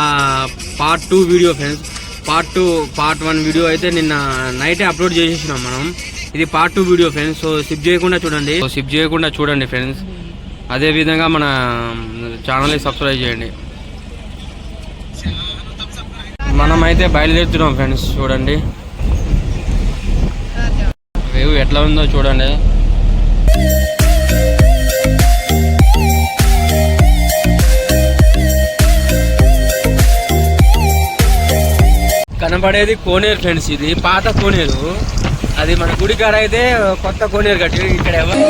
మళ్ళా part two video friends part two part one video అయితే నిన్న నైటే అప్లోడ్ చేసేసినాం మనం. ఇది part two video friends so skip చేయకుండా చూడండి. సో సిప్ చేయకుండా చూడండి ఫ్రెండ్స్ అదే విధంగా మన ఛానల్ని సబ్స్క్రైబ్ చేయండి. మనమైతే బయలుదేరుతున్నాం ఫ్రెండ్స్ చూడండి. వేవ్ ఎట్లా ఉందో చూడండి. కనబడేది కోనేరు ఫ్రెండ్స్ ఇది పాత కోనేరు. అది మన గుడి కాడ అయితే కొత్త కోనేరు కట్టి ఇక్కడ ఎవరు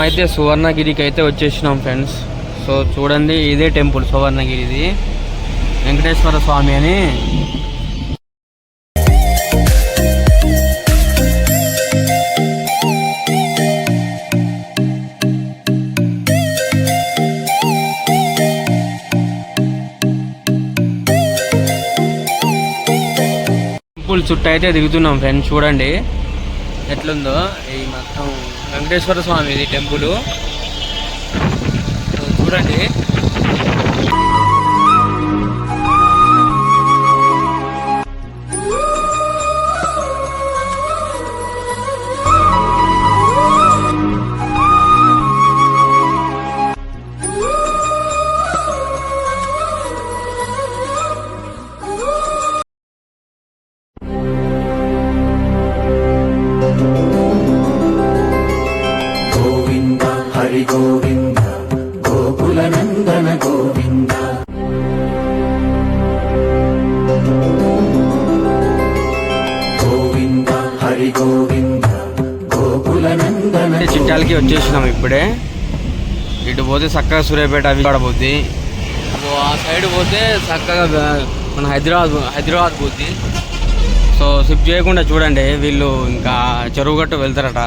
మనమైతే సువర్ణగిరికి అయితే వచ్చేసినాం ఫ్రెండ్స్. సో చూడండి ఇదే టెంపుల్ సువర్ణగిరిది. వెంకటేశ్వర స్వామి అని. టెంపుల్ చుట్టూ అయితే దిగుతున్నాం ఫ్రెండ్స్ చూడండి. ఎట్లుందో ఈ మొత్తం వెంకటేశ్వర స్వామి ఇది టెంపుల్ చూడండి. హరి గోవింద గోకుల నందన గోవింద. గోవింద హరి గోవింద గోకుల నందన చిట్టాలకి వచ్చేసినాం ఇప్పుడే. ఇటు పోతే చక్కగా సూర్యాపేట అవి పోద్ది. ఆ సైడ్ పోతే చక్కగా మన హైదరాబాద్ హైదరాబాద్ పోద్ది. సో షిఫ్ట్ చేయకుండా చూడండి వీళ్ళు ఇంకా చెరువు గట్టు వెళ్తారట.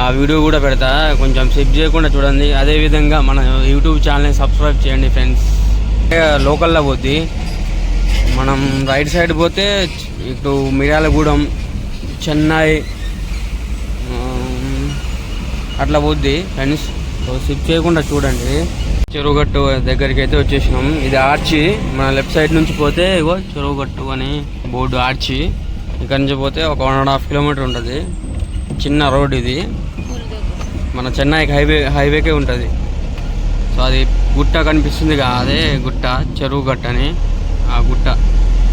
ఆ వీడియో కూడా పెడతా. కొంచెం షిఫ్ట్ చేయకుండా చూడండి. అదేవిధంగా మన యూట్యూబ్ ఛానల్ని సబ్స్క్రైబ్ చేయండి ఫ్రెండ్స్. లోకల్లో పోద్ది. మనం రైట్ సైడ్ పోతే ఇటు మిర్యాలగూడెం చెన్నై అట్లా పోద్ది ఫ్రెండ్స్. సో చేయకుండా చూడండి. చెరువుగట్టు దగ్గరికి అయితే వచ్చేసినాం. ఇది ఆర్చి. మన లెఫ్ట్ సైడ్ నుంచి పోతే ఇగో చెరువుగట్టు అని బోర్డు ఆర్చి. ఇక్కడ నుంచి పోతే ఒక వన్ అండ్ హాఫ్ కిలోమీటర్ ఉంటుంది. చిన్న రోడ్ ఇది. మన చెన్నైకి హైవే హైవేకే ఉంటుంది. సో అది గుట్ట కనిపిస్తుంది కదా అదే గుట్ట చెరువు గట్ట అని ఆ గుట్ట.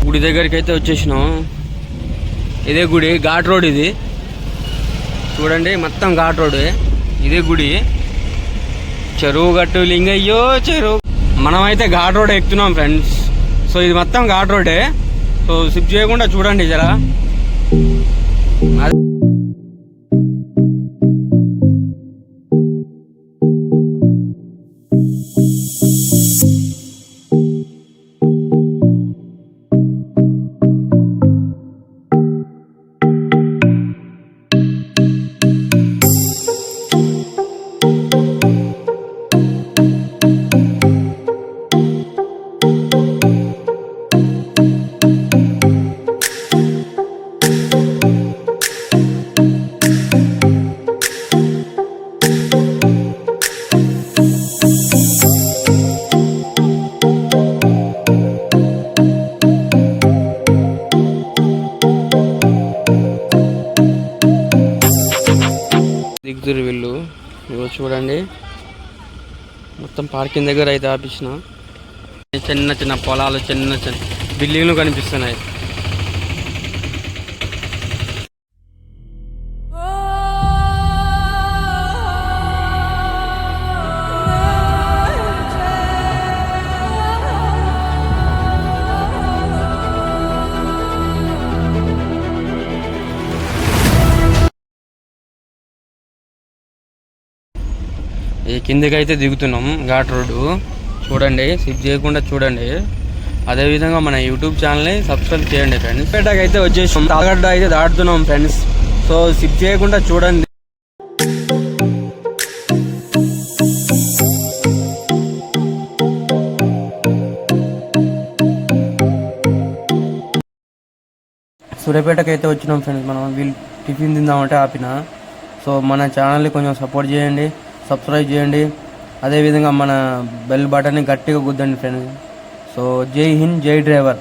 గుడి దగ్గరికి అయితే వచ్చేసినాం. ఇదే గుడి ఘాట్ రోడ్ ఇది. చూడండి మొత్తం ఘాట్ రోడ్. ఇదే గుడి. చెరువు గట్టు లింగయ్యో చెరువు. మనమైతే ఘాట్ రోడ్ ఎక్కుతున్నాం ఫ్రెండ్స్. సో ఇది మొత్తం ఘాట్ రోడే. సో సిప్ చేయకుండా చూడండి జరా. ఇవో చూడండి. మొత్తం పార్కింగ్ దగ్గర అయితే ఆపించిన. చిన్న చిన్న పొలాలు చిన్న చిన్న బిల్డింగ్లు కనిపిస్తున్నాయి. కిందకైతే దిగుతున్నాం ఘాట్ రోడ్డు. చూడండి సిప్ చేయకుండా చూడండి. అదేవిధంగా మన యూట్యూబ్ ఛానల్ని సబ్స్క్రైబ్ చేయండి ఫ్రెండ్స్. పేటకి అయితే వచ్చేసాం. తాగడ్డ అయితే దాటుతున్నాం ఫ్రెండ్స్. సో సిప్ చేయకుండా చూడండి. సూర్యాపేటకి అయితే వచ్చినాం ఫ్రెండ్స్. మనం వీళ్ళు టిఫిన్ తిందామంటే ఆపిన. సో మన ఛానల్ని కొంచెం సపోర్ట్ చేయండి. సబ్స్క్రైబ్ చేయండి. అదేవిధంగా మన బెల్ బటన్ని గట్టిగా గుద్దండి ఫ్రెండ్స్. సో జై హింద్ జై డ్రైవర్.